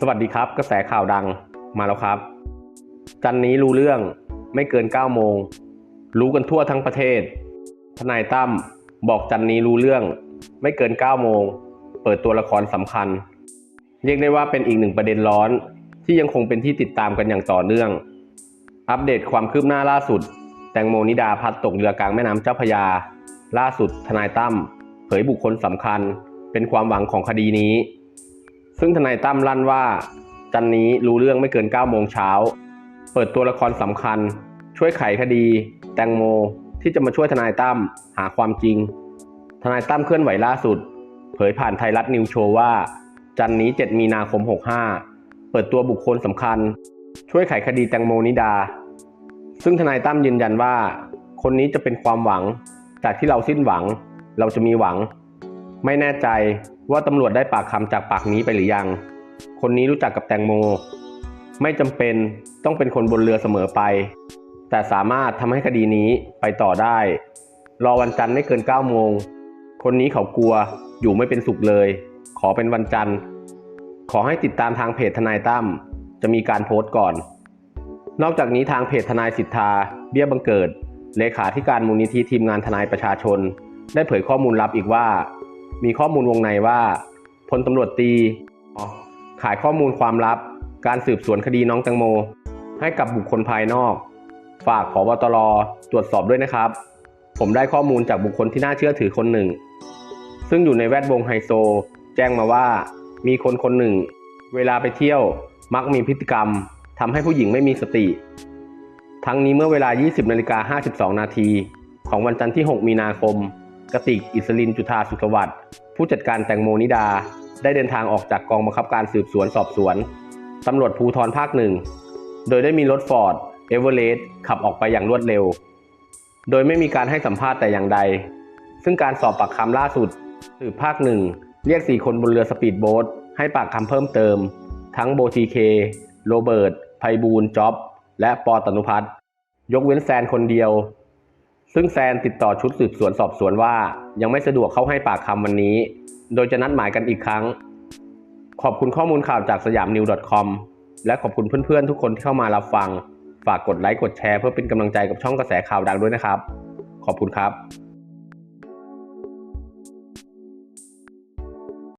สวัสดีครับ กระแสข่าวดังมาแล้วครับ จันนี้รู้เรื่องไม่เกิน 9 โมง รู้กันทั่วทั้งประเทศ ทนายตั้มบอกจันนี้รู้เรื่อง ไม่เกิน 9 โมง เปิดตัวละครสำคัญ เรียกได้ว่าเป็นอีกหนึ่งประเด็นร้อน ที่ยังคงเป็นที่ติดตามกันอย่างต่อเนื่อง อัปเดตความคืบหน้าล่าสุด แตงโมนิดาพัดตกเรือกลางแม่น้ำเจ้าพยา ล่าสุดทนายตั้มเผยบุคคลสำคัญ เป็นความหวังของคดีนี้ ซึ่งทนายตั้มลั่นว่า จันนี้รู้เรื่องไม่เกิน 9 โมงเช้า เปิดตัวละครสำคัญ ช่วยไขคดี แตงโม ที่จะมาช่วยทนายตั้มหาความจริง ทนายตั้มเคลื่อนไหวล่าสุด เผยผ่านไทยรัฐนิวโชว์ว่า จันนี้ 7 มีนาคม 65 เปิดตัวบุคคลสำคัญ ช่วยไขคดีแตงโมนิดา ซึ่งทนายตั้มยืนยันว่า คนนี้จะเป็นความหวัง จากที่เราสิ้นหวัง เราจะมีหวัง ไม่แน่ใจว่าตำรวจได้ปากคำจากปากนี้ไปหรือยัง คนนี้รู้จักกับแตงโม ไม่จำเป็นต้องเป็นคนบนเรือเสมอไป แต่สามารถทำให้คดีนี้ไปต่อได้ รอวันจันทร์ไม่เกิน9โมง คนนี้เขากลัวอยู่ไม่เป็นสุขเลย ขอเป็นวันจันทร์ ขอให้ติดตามทางเพจทนายตั้มจะมีการโพสต์ก่อน นอกจากนี้ทางเพจทนายสิทธา เบี้ยบังเกิด เลขาธิการมูลนิธิทีมงานทนายประชาชน ได้เผยข้อมูลลับอีกว่า มีข้อมูลวงในว่าพลตำรวจตีขายข้อมูลความลับ การสืบสวนคดีน้องแตงโม ให้กับบุคคลภายนอก ฝากผบตรตรวจสอบด้วยนะครับ ผมได้ข้อมูลจากบุคคลที่น่าเชื่อถือคนหนึ่ง ซึ่งอยู่ในแวดวงไฮโซ แจ้งมาว่ามีคนคนหนึ่ง เวลาไปเที่ยวมักมีพฤติกรรมทำให้ผู้หญิงไม่มีสติ ทั้งนี้เมื่อเวลา 20นาฬิกา52 นาทีของวันจันทร์ที่ 6 มีนาคม กติกอิสลินจุธาสุขสวัสดิ์ผู้จัดการแตงโมนิดา ได้เดินทางออกจากกองบังคับการสืบสวนสอบสวนตำรวจภูธรภาคหนึ่ง โดยได้มีรถฟอร์ดเอเวอเรสต์ขับออกไปอย่างรวดเร็ว โดยไม่มีการให้สัมภาษณ์แต่อย่างใด ซึ่งการสอบปากคำล่าสุดสืบภาคหนึ่ง เรียก 4 คนบนเรือสปีดโบ๊ทให้ปากคำเพิ่มเติม ทั้งโบทีเค โรเบิร์ตไพบูลย์จ็อบ และปอตนุพัฒน์ยกเว้นแซนคนเดียว ซึ่งแซนติดต่อชุดสืบสวนสอบสวนว่า ยังไม่สะดวกเข้าให้ปากคำวันนี้ โดยจะนัดหมายกันอีกครั้ง ขอบคุณข้อมูลข่าวจากสยามนิว .com และขอบคุณเพื่อนๆ ทุกคนที่เข้ามารับฟัง ฝากกดไลค์กดแชร์เพื่อเป็นกำลังใจกับช่องกระแสข่าวดังด้วยนะครับ ขอบคุณครับ